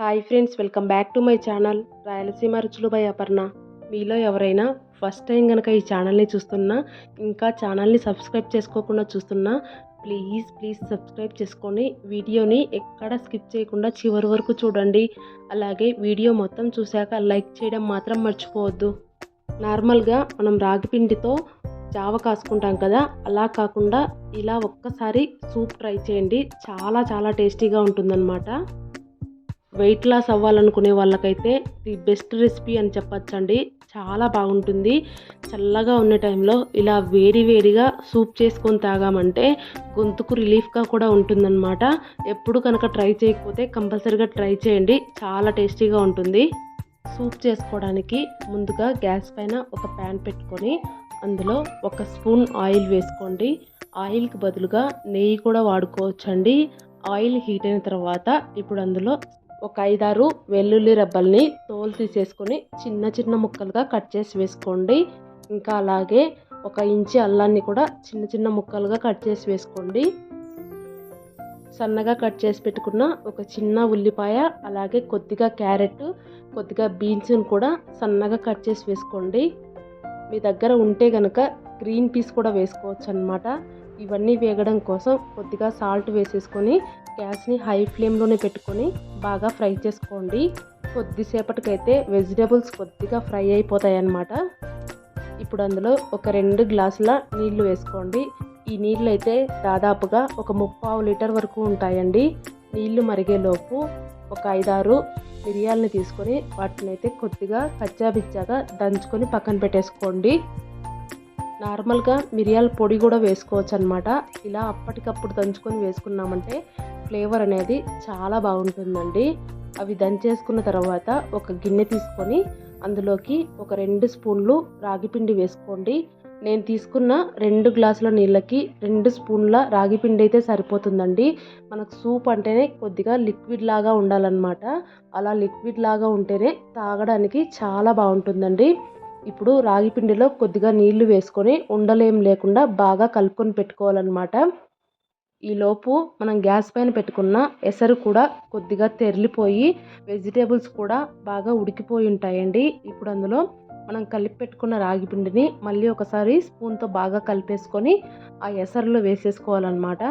Hi friends welcome back to my channel Rayalaseema రుచులు by Aparna. మీలో ఎవరైనా ఫస్ట్ టైం కనుక ఈ ఛానల్ని చూస్తున్నా ఇంకా ఛానల్ని సబ్స్క్రైబ్ చేసుకోకుండా చూస్తున్నా ప్లీజ్ ప్లీజ్ సబ్స్క్రైబ్ చేసుకొని వీడియోని ఎక్కడ స్కిప్ చేయకుండా చివరి వరకు చూడండి. అలాగే వీడియో మొత్తం చూశాక లైక్ చేయడం మాత్రం మర్చిపోవద్దు. నార్మల్గా మనం రాగి పిండితో జావ కాసుకుంటాం కదా అలా కాకుండా ఇలా ఒక్కసారి సూప్ ట్రై చేయండి. చాలా చాలా టేస్టీగా ఉంటుందన్నమాట. వెయిట్ లాస్ అవ్వాలనుకునే వాళ్ళకైతే ది బెస్ట్ రెసిపీ అని చెప్పచ్చండి. చాలా బాగుంటుంది. చల్లగా ఉన్న టైంలో ఇలా వేడి వేడిగా సూప్ చేసుకొని తాగామంటే గొంతుకు రిలీఫ్గా కూడా ఉంటుందన్నమాట. ఎప్పుడు కనుక ట్రై చేయకపోతే కంపల్సరీగా ట్రై చేయండి. చాలా టేస్టీగా ఉంటుంది. సూప్ చేసుకోవడానికి ముందుగా గ్యాస్ పైన ఒక ప్యాన్ పెట్టుకొని అందులో ఒక స్పూన్ ఆయిల్ వేసుకోండి. ఆయిల్కి బదులుగా నెయ్యి కూడా వాడుకోవచ్చండి. ఆయిల్ హీట్ అయిన తర్వాత ఇప్పుడు అందులో ఒక ఐదారు వెల్లుల్లి రెబ్బల్ని తోలు తీసేసుకొని చిన్న చిన్న ముక్కలుగా కట్ చేసి వేసుకోండి. ఇంకా అలాగే ఒక ఇంచి అల్లాన్ని కూడా చిన్న చిన్న ముక్కలుగా కట్ చేసి వేసుకోండి. సన్నగా కట్ చేసి పెట్టుకున్న ఒక చిన్న ఉల్లిపాయ అలాగే కొద్దిగా క్యారెట్ కొద్దిగా బీన్స్ని కూడా సన్నగా కట్ చేసి వేసుకోండి. మీ దగ్గర ఉంటే కనుక గ్రీన్ పీస్ కూడా వేసుకోవచ్చు అనమాట ఇవన్నీ వేగడం కోసం కొద్దిగా సాల్ట్ వేసేసుకొని గ్యాస్ని హై ఫ్లేమ్లోనే పెట్టుకొని బాగా ఫ్రై చేసుకోండి. కొద్దిసేపటికైతే వెజిటేబుల్స్ కొద్దిగా ఫ్రై అయిపోతాయి అన్నమాట ఇప్పుడు అందులో ఒక రెండు గ్లాసుల నీళ్ళు వేసుకోండి. ఈ నీళ్ళు అయితే దాదాపుగా ఒక ముప్పావు లీటర్ వరకు ఉంటాయండి. నీళ్ళు మరిగేలోపు ఒక ఐదారు మిరియాలని తీసుకొని వాటిని అయితే కొద్దిగా కచ్చాబిచ్చాగా దంచుకొని పక్కన పెట్టేసుకోండి. నార్మల్గా మిరియాల పొడి కూడా వేసుకోవచ్చు అనమాట ఇలా అప్పటికప్పుడు దంచుకొని వేసుకున్నామంటే ఫ్లేవర్ అనేది చాలా బాగుంటుందండి. అవి దంచేసుకున్న తర్వాత ఒక గిన్నె తీసుకొని అందులోకి ఒక రెండు స్పూన్లు రాగిపిండి వేసుకోండి. నేను తీసుకున్న రెండు గ్లాసుల నీళ్ళకి రెండు స్పూన్ల రాగి పిండి అయితే సరిపోతుందండి. మనకు సూప్ అంటేనే కొద్దిగా లిక్విడ్ లాగా ఉండాలన్నమాట. అలా లిక్విడ్ లాగా ఉంటేనే తాగడానికి చాలా బాగుంటుందండి. ఇప్పుడు రాగి పిండిలో కొద్దిగా నీళ్ళు వేసుకొని ఉండలేం లేకుండా బాగా కలుపుకొని పెట్టుకోవాలన్నమాట. ఈలోపు మనం గ్యాస్ పైన పెట్టుకున్న ఎసరు కూడా కొద్దిగా తెరిలిపోయి వెజిటేబుల్స్ కూడా బాగా ఉడికిపోయి ఉంటాయండి. ఇప్పుడు అందులో మనం కలిపి పెట్టుకున్న రాగి పిండిని మళ్ళీ ఒకసారి స్పూన్తో బాగా కలిపేసుకొని ఆ ఎసరులో వేసేసుకోవాలన్నమాట.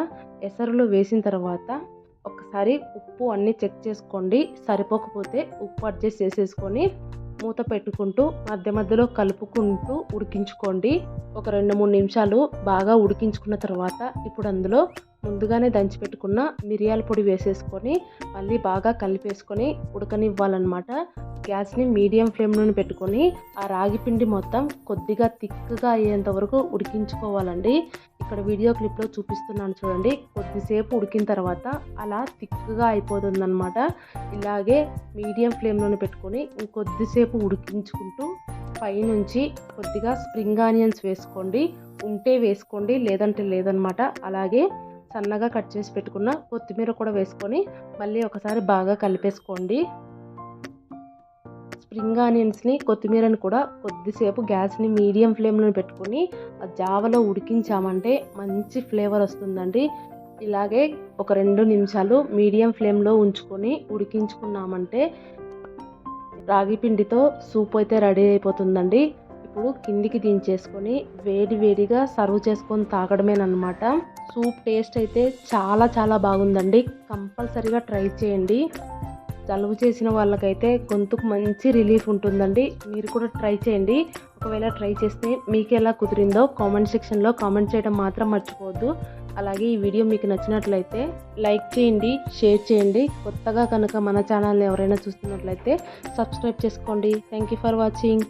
ఎసరులో వేసిన తర్వాత ఒకసారి ఉప్పు అన్నీ చెక్ చేసుకోండి. సరిపోకపోతే ఉప్పు అడ్జస్ట్ చేసేసుకొని మూత పెట్టుకుంటూ మధ్య మధ్యలో కలుపుకుంటూ ఉడికించుకోండి. ఒక రెండు మూడు నిమిషాలు బాగా ఉడికించుకున్న తర్వాత ఇప్పుడు అందులో ముందుగానే దంచి పెట్టుకున్న మిరియాల పొడి వేసేసుకొని మళ్ళీ బాగా కలిపేసుకొని ఉడకనివ్వాలన్నమాట. గ్యాస్ని మీడియం ఫ్లేమ్లోనే పెట్టుకొని ఆ రాగి పిండి మొత్తం కొద్దిగా థిక్గా అయ్యేంత వరకు ఉడికించుకోవాలండి. ఇక్కడ వీడియో క్లిప్లో చూపిస్తున్నాను చూడండి. కొద్దిసేపు ఉడికిన తర్వాత అలా థిక్గా అయిపోతుందన్నమాట. ఇలాగే మీడియం ఫ్లేమ్లోనే పెట్టుకొని ఇంకొద్దిసేపు ఉడికించుకుంటూ పైనుంచి కొద్దిగా స్ప్రింగ్ ఆనియన్స్ వేసుకోండి. ఉంటే వేసుకోండి లేదంటే లేదనమాట అలాగే సన్నగా కట్ చేసి పెట్టుకున్న కొత్తిమీర కూడా వేసుకొని మళ్ళీ ఒకసారి బాగా కలిపేసుకోండి. స్ప్రింగ్ ఆనియన్స్ని కొత్తిమీరని కూడా కొద్దిసేపు గ్యాస్ని మీడియం ఫ్లేమ్లో పెట్టుకొని ఆ జావలో ఉడికించామంటే మంచి ఫ్లేవర్ వస్తుందండి. ఇలాగే ఒక రెండు నిమిషాలు మీడియం ఫ్లేమ్లో ఉంచుకొని ఉడికించుకున్నామంటే రాగి పిండితో సూప్ అయితే రెడీ అయిపోతుందండి. ఇప్పుడు కిందికి దించేసుకొని వేడి వేడిగా సర్వ్ చేసుకొని తాగడమేనమాట సూప్ టేస్ట్ అయితే చాలా చాలా బాగుందండి. కంపల్సరీగా ట్రై చేయండి. జలుబు చేసిన వాళ్ళకైతే గొంతుకు మంచి రిలీఫ్ ఉంటుందండి. మీరు కూడా ట్రై చేయండి. ఒకవేళ ట్రై చేస్తే మీకు ఎలా కుదిరిందో కామెంట్ సెక్షన్లో కామెంట్ చేయడం మాత్రం మర్చిపోవద్దు. అలాగే ఈ వీడియో మీకు నచ్చినట్లయితే లైక్ చేయండి షేర్ చేయండి. కొత్తగా కనుక మన ఛానల్ని ఎవరైనా చూస్తున్నట్లయితే సబ్స్క్రైబ్ చేసుకోండి. Thank you for watching.